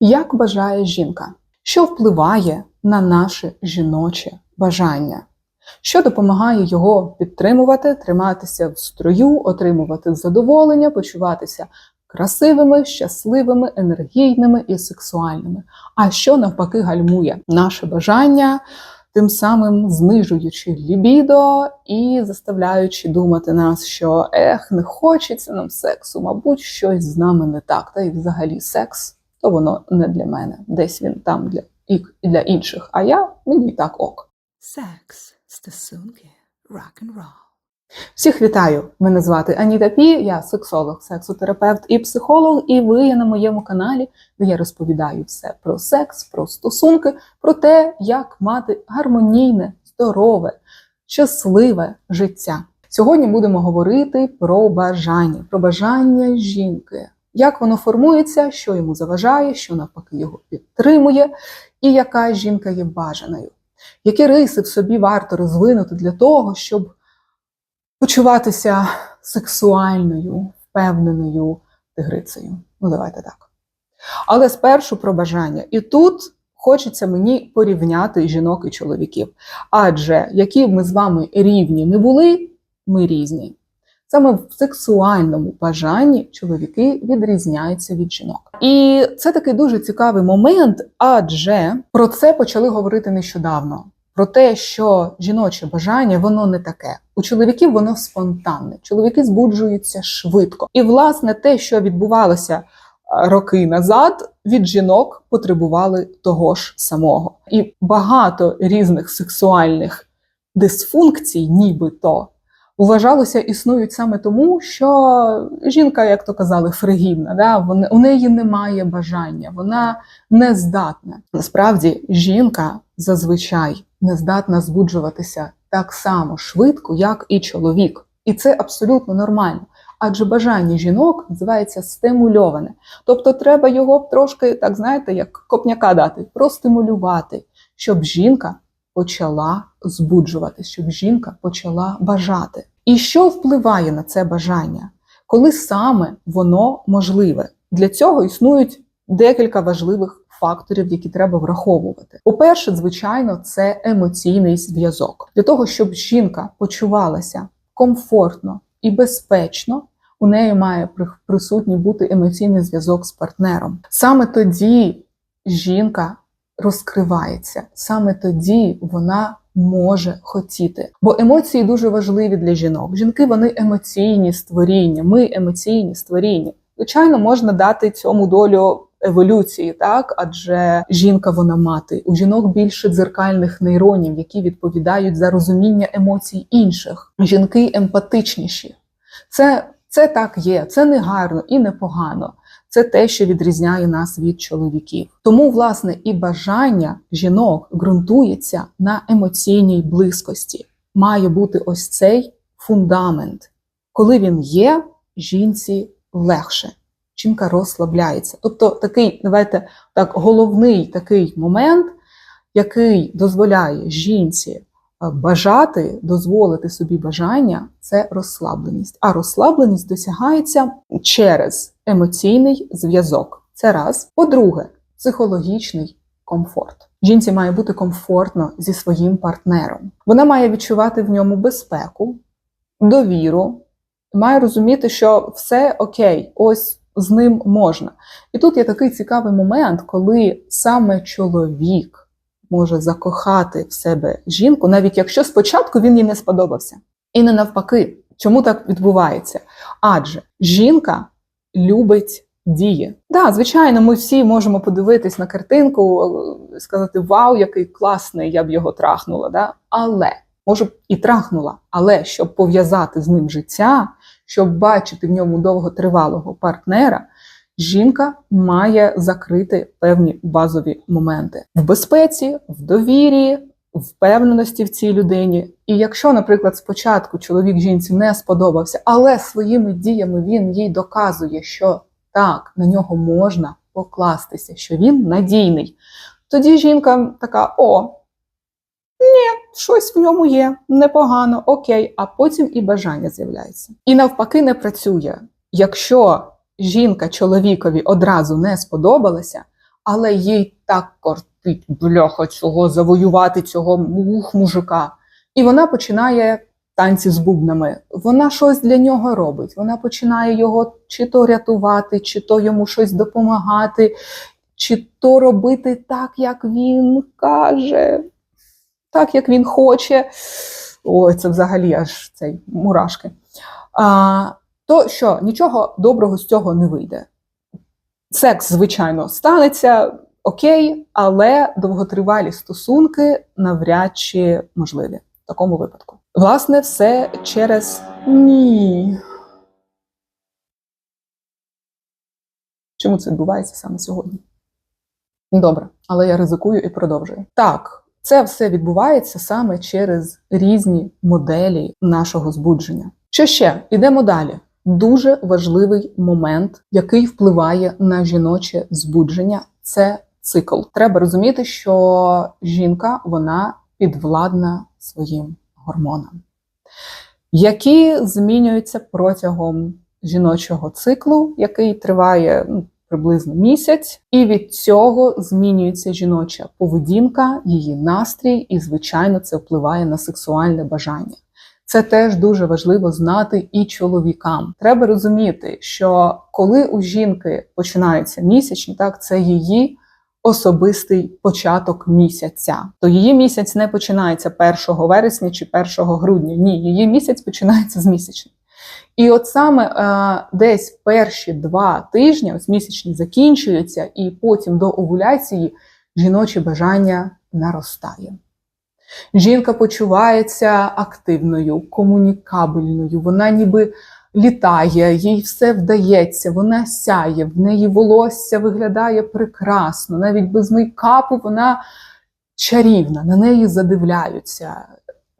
Як бажає жінка? Що впливає на наше жіноче бажання? Що допомагає його підтримувати, триматися в строю, отримувати задоволення, почуватися красивими, щасливими, енергійними і сексуальними? А що навпаки гальмує наше бажання, тим самим знижуючи лібідо і заставляючи думати нас, що ех, не хочеться нам сексу, мабуть, щось з нами не так. Та й взагалі секс, то воно не для мене. Десь він там для, і для інших. А я мені і так ок. Секс, стосунки, рок-н-рол. Всіх вітаю! Мене звати Аніта Пі, я сексолог, сексотерапевт і психолог, і ви є на моєму каналі, де я розповідаю все про секс, про стосунки, про те, як мати гармонійне, здорове, щасливе життя. Сьогодні будемо говорити про бажання, про бажання жінки, як воно формується, що йому заважає, що навпаки його підтримує, і яка жінка є бажаною. Які риси в собі варто розвинути для того, щоб почуватися сексуальною, впевненою тигрицею. Ну, давайте так. Але спершу про бажання. І тут хочеться мені порівняти жінок і чоловіків. Адже які б ми з вами рівні не були, ми різні. Саме в сексуальному бажанні чоловіки відрізняються від жінок. І це такий дуже цікавий момент, адже про це почали говорити нещодавно. Про те, що жіноче бажання, воно не таке. У чоловіків воно спонтанне. Чоловіки збуджуються швидко. І, власне, те, що відбувалося е, роки назад, від жінок потребували того ж самого. І багато різних сексуальних дисфункцій, нібито, вважалося, існують саме тому, що жінка, як то казали, фригідна, да? Вона, у неї немає бажання, вона не здатна. Насправді, жінка зазвичай не здатна збуджуватися так само швидко, як і чоловік. І це абсолютно нормально. Адже бажання жінок називається стимульоване. Тобто треба його трошки, так знаєте, як копняка дати, простимулювати, щоб жінка почала збуджувати, щоб жінка почала бажати. І що впливає на це бажання? Коли саме воно можливе? Для цього існують декілька важливих факторів, які треба враховувати. По-перше, звичайно, це емоційний зв'язок. Для того, щоб жінка почувалася комфортно і безпечно, у неї має присутній бути емоційний зв'язок з партнером. Саме тоді жінка розкривається, саме тоді вона може хотіти. Бо емоції дуже важливі для жінок. Жінки вони емоційні створіння, ми емоційні створіння. Звичайно, можна дати цьому долю еволюції, так адже жінка вона мати. У жінок більше дзеркальних нейронів, які відповідають за розуміння емоцій інших. Жінки емпатичніші. Це, Це так є, це не гарно і не погано. Це те, що відрізняє нас від чоловіків. Тому, власне, і бажання жінок ґрунтується на емоційній близькості. Має бути ось цей фундамент. Коли він є, жінці легше. Жінка розслабляється. Тобто такий, давайте так, головний такий момент, який дозволяє жінці бажати, дозволити собі бажання це розслабленість. А розслабленість досягається через емоційний зв'язок. Це раз. По-друге, психологічний комфорт. Жінці має бути комфортно зі своїм партнером. Вона має відчувати в ньому безпеку, довіру, має розуміти, що все окей, ось з ним можна. І тут є такий цікавий момент, коли саме чоловік може закохати в себе жінку, навіть якщо спочатку він їй не сподобався. І не навпаки, чому так відбувається? Адже жінка любить дії. Да, звичайно, ми всі можемо подивитись на картинку, е, сказати Вау, який класний, я б його трахнула. Да? Але може б і трахнула, але щоб пов'язати з ним життя, щоб бачити в ньому довготривалого партнера жінка має закрити певні базові моменти в безпеці, в довірі, впевненості в цій людині. І якщо, наприклад, спочатку чоловік жінці не сподобався, але своїми діями він їй доказує, що так, на нього можна покластися, що він надійний, тоді жінка така: о, ні, щось в ньому є, непогано, окей, а потім і бажання з'являється. І навпаки, не працює. Якщо жінка чоловікові одразу не сподобалася, але їй так кортить бляха цього завоювати цього ух, мужика. І вона починає танці з бубнами. Вона щось для нього робить. Вона починає його чи то рятувати, чи то йому щось допомагати, чи то робити так, як він каже, так, як він хоче. Ой, це взагалі аж цей мурашки. А, то що нічого доброго з цього не вийде. Секс, звичайно, станеться окей, але довготривалі стосунки навряд чи можливі в такому випадку. Власне, все через ні. Чому це відбувається саме сьогодні? Добре, але я ризикую і продовжую. Так, це все відбувається саме через різні моделі нашого збудження. Що ще? Ідемо далі. Дуже важливий момент, який впливає на жіноче збудження, це цикл. Треба розуміти, що жінка вона підвладна своїм гормонам, які змінюються протягом жіночого циклу, який триває ну, приблизно місяць, і від цього змінюється жіноча поведінка, її настрій, і, звичайно, це впливає на сексуальне бажання. Це теж дуже важливо знати і чоловікам. Треба розуміти, що коли у жінки починаються місячні, так це її особистий початок місяця. То її місяць не починається 1 вересня чи 1 грудня. Ні, її місяць починається з місячних. І от саме е, десь перші два тижні, ось місячні закінчуються, і потім до овуляції жіноче бажання наростає. Жінка почувається активною, комунікабельною, вона ніби літає, їй все вдається, вона сяє, в неї волосся виглядає прекрасно, навіть без мейкапу вона чарівна, на неї задивляються,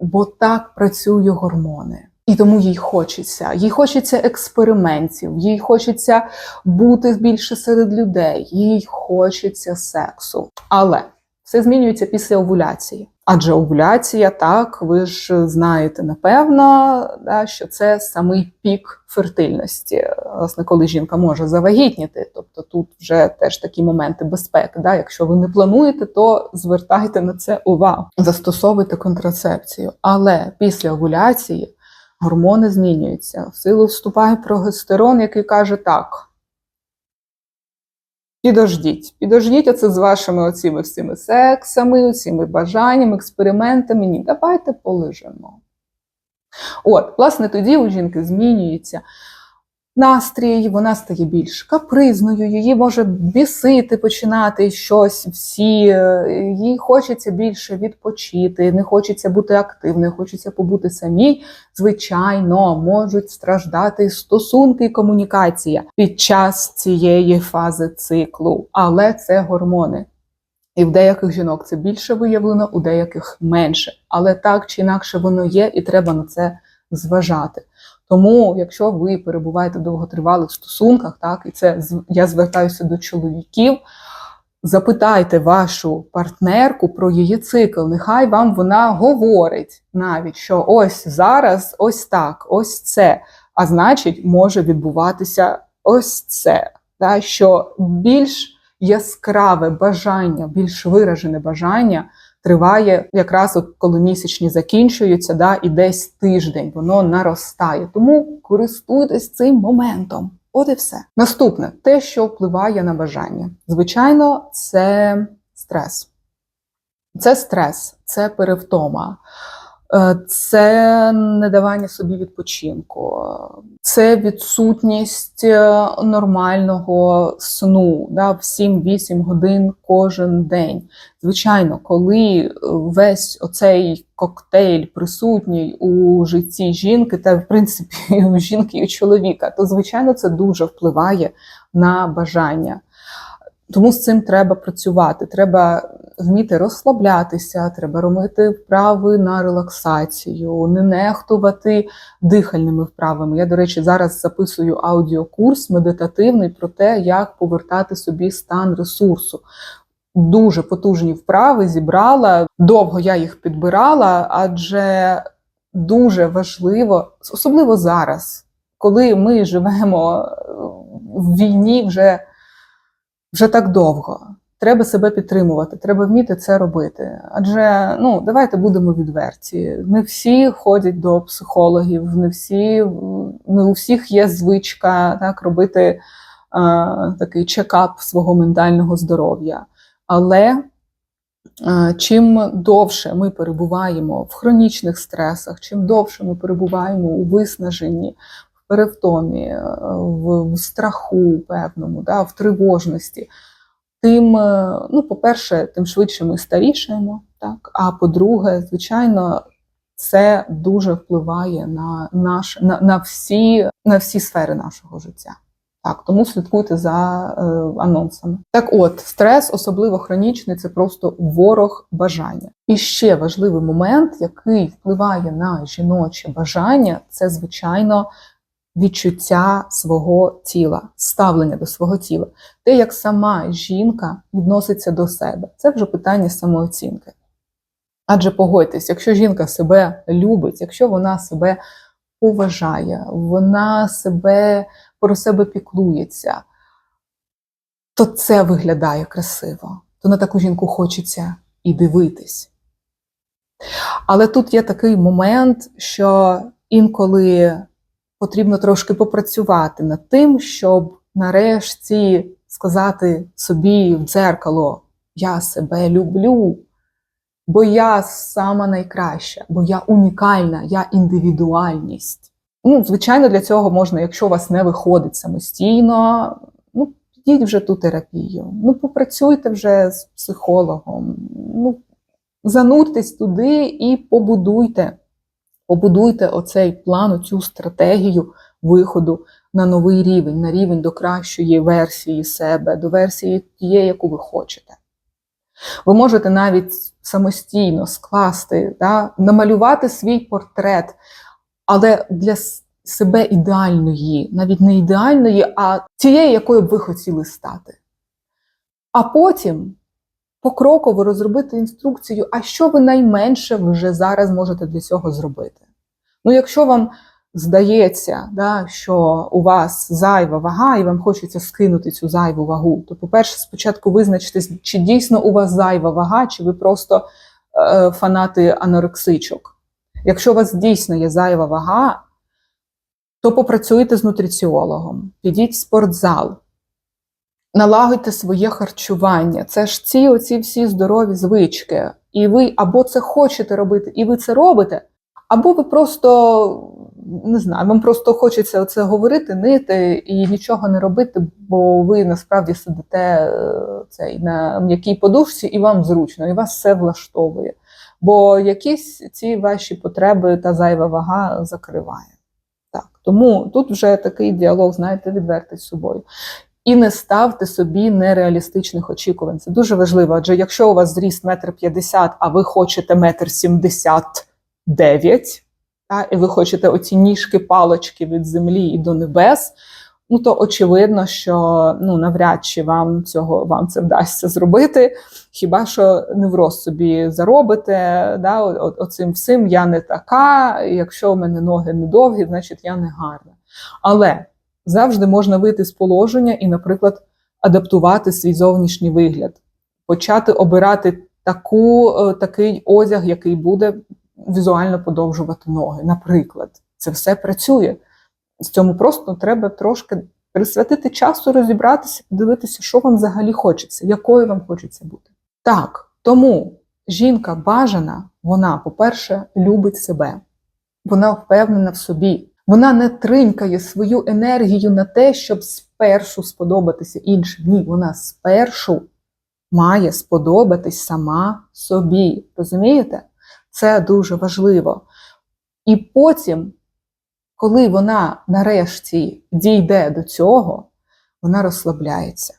бо так працюють гормони. І тому їй хочеться. Їй хочеться експериментів, їй хочеться бути більше серед людей, їй хочеться сексу. Але все змінюється після овуляції. Адже овуляція, так, ви ж знаєте напевно, да, що це самий пік фертильності, власне, коли жінка може завагітніти. Тобто тут вже теж такі моменти безпеки. Да. Якщо ви не плануєте, то звертайте на це увагу, застосовуйте контрацепцію. Але після овуляції гормони змінюються. В силу вступає прогестерон, який каже так. Підождіть, підождіть оце з вашими оціми всіми сексами, оціми бажаннями, експериментами. Ні, давайте полежимо. От, власне, тоді у жінки змінюється настрій, вона стає більш капризною, її може бісити, починати щось всі, е, їй хочеться більше відпочити, не хочеться бути активною, хочеться побути самій. Звичайно, можуть страждати стосунки і комунікація під час цієї фази циклу, але це гормони. І в деяких жінок це більше виявлено, у деяких менше. Але так чи інакше воно є, і треба на це зважати. Тому, якщо ви перебуваєте в довготривалих стосунках, так і це я звертаюся до чоловіків. Запитайте вашу партнерку про її цикл. Нехай вам вона говорить навіть, що ось зараз, ось так, ось це. А значить, може відбуватися ось це. Да? Що більш яскраве бажання, більш виражене бажання триває якраз от коли місячні закінчуються, да, і десь тиждень воно наростає. Тому користуйтесь цим моментом. От і все. Наступне те, що впливає на бажання. Звичайно, це стрес. Це стрес, це перевтома, це недавання собі відпочинку, це відсутність е, нормального сну да, в 7-8 годин кожен день. Звичайно, коли весь оцей коктейль присутній у житті жінки, та в принципі у жінки і у чоловіка, то звичайно це дуже впливає на бажання. Тому з цим треба працювати. Треба вміти розслаблятися, треба робити вправи на релаксацію, не нехтувати дихальними вправами. Я, до речі, зараз записую аудіокурс медитативний про те, як повертати собі стан ресурсу. Дуже потужні вправи зібрала. Довго я їх підбирала, адже дуже важливо, особливо зараз, коли ми живемо в війні вже, вже так довго. Треба себе підтримувати, треба вміти це робити. Адже ну давайте будемо відверті. Не всі ходять до психологів, не всі не у всіх є звичка так робити е, такий чекап свого ментального здоров'я. Але е, чим довше ми перебуваємо в хронічних стресах, чим довше ми перебуваємо у виснаженні, перевтомі, в страху певному, да, в тривожності, тим, е, ну, по-перше, тим швидше ми старішаємо, так? а по-друге, звичайно, це дуже впливає на, наш, на, на, всі, на всі сфери нашого життя. Так, тому слідкуйте за е, анонсами. Так от, стрес, особливо хронічний, це просто ворог бажання. І ще важливий момент, який впливає на жіноче бажання, це, звичайно, відчуття свого тіла, ставлення до свого тіла. Те, як сама жінка відноситься до себе, це вже питання самооцінки. Адже погодьтесь, якщо жінка себе любить, якщо вона себе поважає, вона себе про себе піклується, то це виглядає красиво. То на таку жінку хочеться і дивитись. Але тут є такий момент, що інколи потрібно трошки попрацювати над тим, щоб нарешті сказати собі в дзеркало: Я себе люблю, бо я сама найкраща, бо я унікальна, я індивідуальність. Ну, звичайно, для цього можна, якщо у вас не виходить самостійно, ну, підіть вже ту терапію. Ну, попрацюйте вже з психологом. Ну, зануртесь туди і побудуйте. Побудуйте оцей план, оцю стратегію виходу на новий рівень, на рівень до кращої версії себе, до версії тієї, яку ви хочете. Ви можете навіть самостійно скласти, да, намалювати свій портрет, але для себе ідеальної, навіть не ідеальної, а тієї, якою б ви хотіли стати. А потім покроково розробити інструкцію, а що ви найменше вже зараз можете для цього зробити. Ну, якщо вам здається, да, що у вас зайва вага, і вам хочеться скинути цю зайву вагу, то, по-перше, спочатку визначтесь, чи дійсно у вас зайва вага, чи ви просто е, фанати анорексичок. Якщо у вас дійсно є зайва вага, то попрацюйте з нутриціологом, підіть в спортзал, налагодьте своє харчування. Це ж ці оці всі здорові звички. І ви або це хочете робити, і ви це робите, або ви просто не знаю, вам просто хочеться оце говорити, нити і нічого не робити, бо ви насправді сидите е, цей на м'якій подушці, і вам зручно, і вас все влаштовує. Бо якісь ці ваші потреби та зайва вага закриває. Так, тому тут вже такий діалог, знаєте, відвертий з собою. І не ставте собі нереалістичних очікувань. Це дуже важливо. Адже якщо у вас зріст метр п'ятдесят, а ви хочете метр сімдесят дев'ять, і ви хочете оці ніжки палочки від землі і до небес, ну то очевидно, що ну навряд чи вам цього вам це вдасться зробити. Хіба що невроз собі заробите, да, оцим всім я не така, якщо в мене ноги не довгі, значить я не гарна. Але завжди можна вийти з положення і, наприклад, адаптувати свій зовнішній вигляд, почати обирати таку, е, такий одяг, який буде візуально подовжувати ноги. Наприклад, це все працює. З цьому просто треба трошки присвятити часу, розібратися, подивитися, що вам взагалі хочеться, якою вам хочеться бути. Так, тому жінка бажана, вона, по-перше, любить себе, вона впевнена в собі. Вона не тринькає свою енергію на те, щоб спершу сподобатися іншим. Ні, вона спершу має сподобатись сама собі. Розумієте? Це дуже важливо. І потім, коли вона нарешті дійде до цього, вона розслабляється.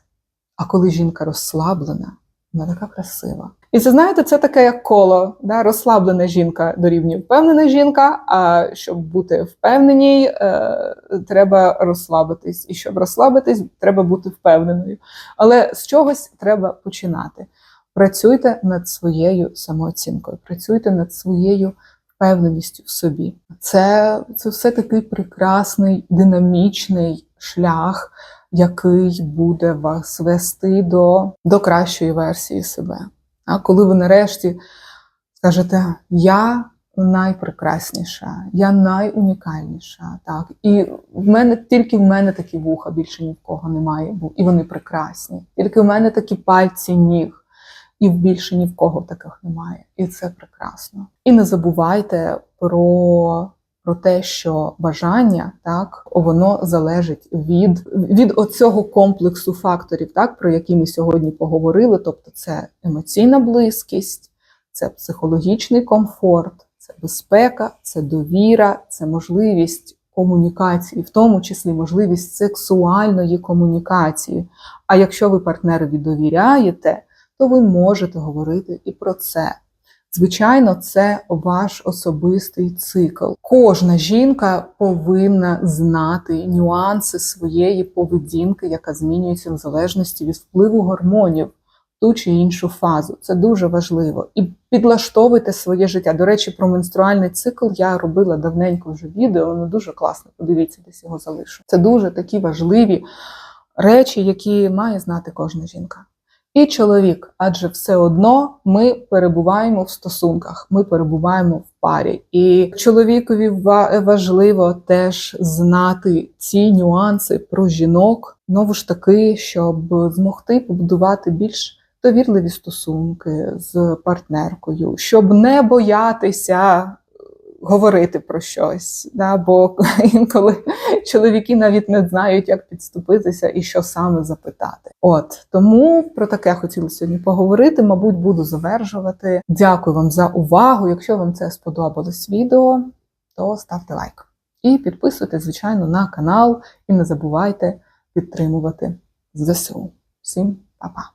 А коли жінка розслаблена, вона така красива. І це знаєте, це таке як коло. Да? Розслаблена жінка дорівнює впевнена жінка. А щоб бути впевненій, е, треба розслабитись. І щоб розслабитись, треба бути впевненою. Але з чогось треба починати. Працюйте над своєю самооцінкою, працюйте над своєю впевненістю в собі. Це, це все такий прекрасний, динамічний шлях, який буде вас вести до, до кращої версії себе. А коли ви нарешті скажете, я найпрекрасніша, я найунікальніша. Так, і в мене тільки в мене такі вуха, більше ні в кого немає, і вони прекрасні. Тільки в мене такі пальці ніг, і більше ні в кого таких немає. І це прекрасно. І не забувайте про. Про те, що бажання так воно залежить від, від оцього комплексу факторів, так про які ми сьогодні поговорили. Тобто, це емоційна близькість, це психологічний комфорт, це безпека, це довіра, це можливість комунікації, в тому числі можливість сексуальної комунікації. А якщо ви партнерові довіряєте, то ви можете говорити і про це. Звичайно, це ваш особистий цикл. Кожна жінка повинна знати нюанси своєї поведінки, яка змінюється в залежності від впливу гормонів в ту чи іншу фазу. Це дуже важливо. І підлаштовуйте своє життя. До речі, про менструальний цикл я робила давненько вже відео, воно дуже класно. Подивіться, десь його залишу. Це дуже такі важливі речі, які має знати кожна жінка. І чоловік, адже все одно ми перебуваємо в стосунках, ми перебуваємо в парі. І чоловікові ва- важливо теж знати ці нюанси про жінок, знову ж таки, щоб змогти побудувати більш довірливі стосунки з партнеркою, щоб не боятися говорити про щось. Да? Бо інколи чоловіки навіть не знають, як підступитися і що саме запитати. От тому про таке хотіла сьогодні поговорити. Мабуть, буду завершувати. Дякую вам за увагу. Якщо вам це сподобалось відео, то ставте лайк. І підписуйтесь, звичайно, на канал. І не забувайте підтримувати ЗСУ. Всім па-па!